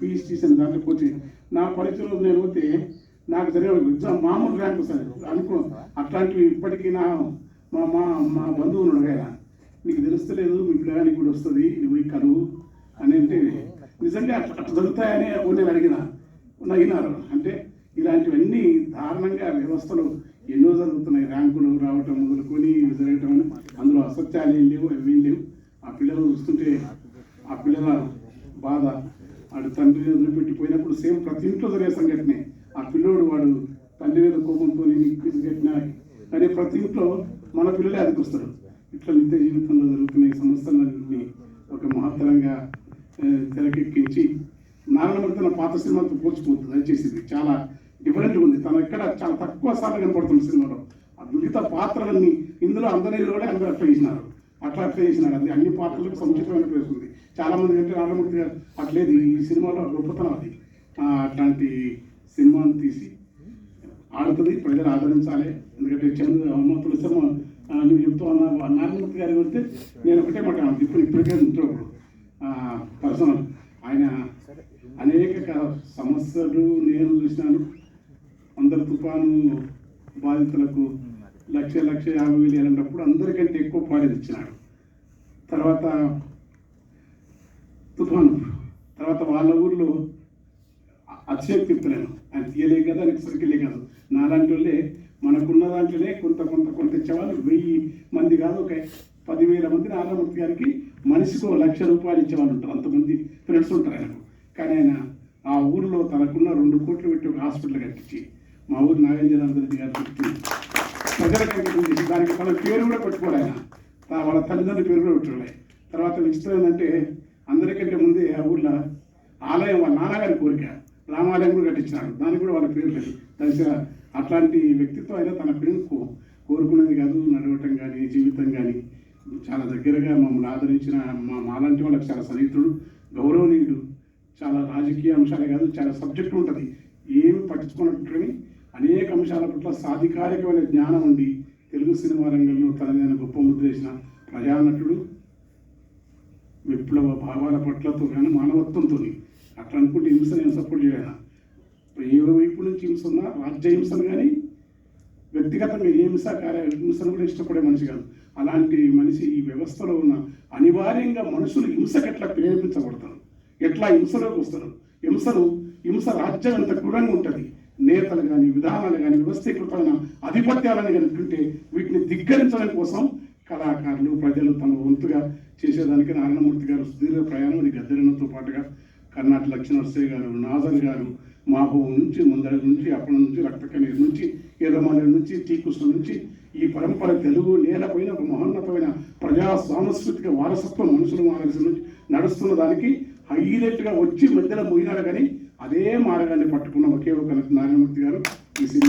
PhDs చేసిన దాంట్లో coaching నా పరిచయం నేను పోతే నాకు జరిగే ఎగ్జామ్ మామూలు ర్యాంక్ వస్తుంది. అనుకో అట్లాంటివి ఇప్పటికీ నా మా మా మా బంధువులు ఉన్నాడు నీకు తెలుస్తలేదు మీ పిల్లగానికి కూడా వస్తుంది నువ్వు కరువు అని అంటే నిజంగా అట్లా జరుగుతాయని నేను అడిగిన. నగినారు. అంటే ఇలాంటివన్నీ దారుణంగా వ్యవస్థలు ఎన్నో జరుగుతున్నాయి. ర్యాంకులు రావటం మొదలుకొని జరగటం అందులో అసత్యాలు ఏం లేవు అవి ఏం లేవు. ఆ పిల్లలు చూస్తుంటే ఆ పిల్లల బాధ వాడు తండ్రి వదిలిపెట్టిపోయినప్పుడు సేమ్ ప్రతి ఇంట్లో జరిగే సంఘటనే. ఆ పిల్లోడు వాడు తండ్రి మీద కోపంతో కట్టిన అనే కానీ ప్రతి ఇంట్లో మన పిల్లలే అదికొస్తారు ఇట్లా నిత్య జీవితంలో జరుగుతున్న సమస్యలన్నీ ఒక మహత్తరంగా తెరకెక్కించి నారాయణమూర్తి తన పాత సినిమాతో పోల్చిపోతుంది. దయచేసి చాలా డిఫరెంట్గా ఉంది. తన ఎక్కడ చాలా తక్కువ సార్లు కనపడుతుంది సినిమాలో. ఆ మిగతా పాత్రలన్నీ ఇందులో అందరి కూడా అందరూ అప్పగించినారు అట్లా అట్లా అది అన్ని పాత్రలకు సముచితమైన ప్లేస్ ఉంది. చాలా మంది అంటే నారాయణమూర్తి గారు అట్లేదు ఈ సినిమాలో గొప్పతనం అది. అట్లాంటి సినిమాను తీసి ఆడుతుంది ప్రజలు ఆదరించాలి. ఎందుకంటే చంద్ర అమ్మ తులసమ్మ నువ్వు చెప్తూ అన్న నారాయణమూర్తి గారి గురించి నేను ఒకటే మాట ఇప్పుడు ఇప్పటికే ఇంట్లో పర్సనల్. ఆయన అనేక సమస్యలు నేను చూసినాను అందరు తుఫాను బాధితులకు లక్ష లక్ష యాభై వేలు వెళ్ళినప్పుడు అందరికంటే ఎక్కువ పాడేది ఇచ్చినాడు. తర్వాత తుఫాను తర్వాత వాళ్ళ ఊర్లో అతిశక్తి చెప్తున్నాను. ఆయన తీయలే కదా ఆయనకి సరికిలే కాదు. నాలాంటి వాళ్ళే మనకున్న దాంట్లోనే కొంత కొంత కొంత ఇచ్చేవాళ్ళు. వెయ్యి మంది కాదు ఒక పదివేల మంది నారాయణమూర్తి గారికి మనిషికి లక్ష రూపాయలు ఇచ్చేవాళ్ళు ఉంటారు. అంతమంది ఫ్రెండ్స్ ఉంటారు ఆయనకు. కానీ ఆయన ఆ ఊరిలో తనకున్న రెండు కోట్లు పెట్టి ఒక హాస్పిటల్ కట్టించి మా ఊరు నాగేంద్రనాథ్ రెడ్డి గారు పెట్టి ప్రజలకు అంకితం చేసి దానికి తన పేరు కూడా పెట్టుకోడు ఆయన. వాళ్ళ తల్లిదండ్రుల పేరు కూడా పెట్టుకోలే. తర్వాత విచిత్రం ఏంటంటే అందరికంటే ముందే ఆ ఊర్లో ఆలయం వాళ్ళ నాన్నగారి కోరిక. రామాలయం కూడా కట్టించినారు. దానికి కూడా వాళ్ళ పేరు లేదు. దశ అట్లాంటి వ్యక్తిత్వం అయినా తన పేరుకో కోరుకునేది కాదు నడవటం కానీ జీవితం కానీ చాలా దగ్గరగా మమ్మల్ని ఆదరించిన మా మాలాంటి వాళ్ళకి చాలా సన్నిహితుడు గౌరవనీయుడు చాలా రాజకీయ అంశాలే కాదు చాలా సబ్జెక్టు ఉంటుంది. ఏమి పట్టించుకున్నట్టుని అనేక అంశాల పట్ల సాధికారికమైన జ్ఞానం ఉండి తెలుగు సినిమా రంగంలో తనదైన గొప్ప ముద్రేసిన ప్రజానటుడు విప్లవ భావాల పట్లతో కానీ మానవత్వంతో అట్లా అనుకుంటే హింస నేను సపోర్ట్ చేయాలి ఏ వైపు నుంచి హింస ఉన్నా రాజ్య హింసను కానీ వ్యక్తిగతంగా ఏ హింస కార్య హింసను కూడా ఇష్టపడే మనిషి కాదు. అలాంటి మనిషి ఈ వ్యవస్థలో ఉన్న అనివార్యంగా మనుషులు హింసకు ఎట్లా ప్రేరేపించబడతారు? ఎట్లా హింసలోకి వస్తారు? హింసలు హింస రాజ్యం ఎంత క్రూరంగా ఉంటుంది? నేతలు కానీ విధానాలు కానీ వ్యవస్థీకృతమైన ఆధిపత్యాలను కనుకుంటే వీటిని దిగ్గరించడం కోసం కళాకారులు ప్రజలు తమ వంతుగా చేసేదానికి నారాయణమూర్తి గారు సుదీర్ఘ ప్రయాణం ఇది గద్దెరణతో పాటుగా కర్ణాటక లక్ష్మణర్సయ్య గారు నాజర్ గారు మాహోం నుంచి ముందర నుంచి అప్పటి నుంచి రక్తకనీరు నుంచి ఎర్రమల నుంచి టీకృష్ణ నుంచి ఈ పరంపర తెలుగు నేలపైన ఒక మహోన్నతమైన ప్రజా సాంస్కృతిక వారసత్వం మనుషులు మానసి నుంచి నడుస్తున్న దానికి హైలైట్గా వచ్చి మధ్యలో పోయినాడు కానీ అదే మార్గాన్ని పట్టుకున్న ఒకే ఒక నారాయణమూర్తి గారు ఈ సినిమా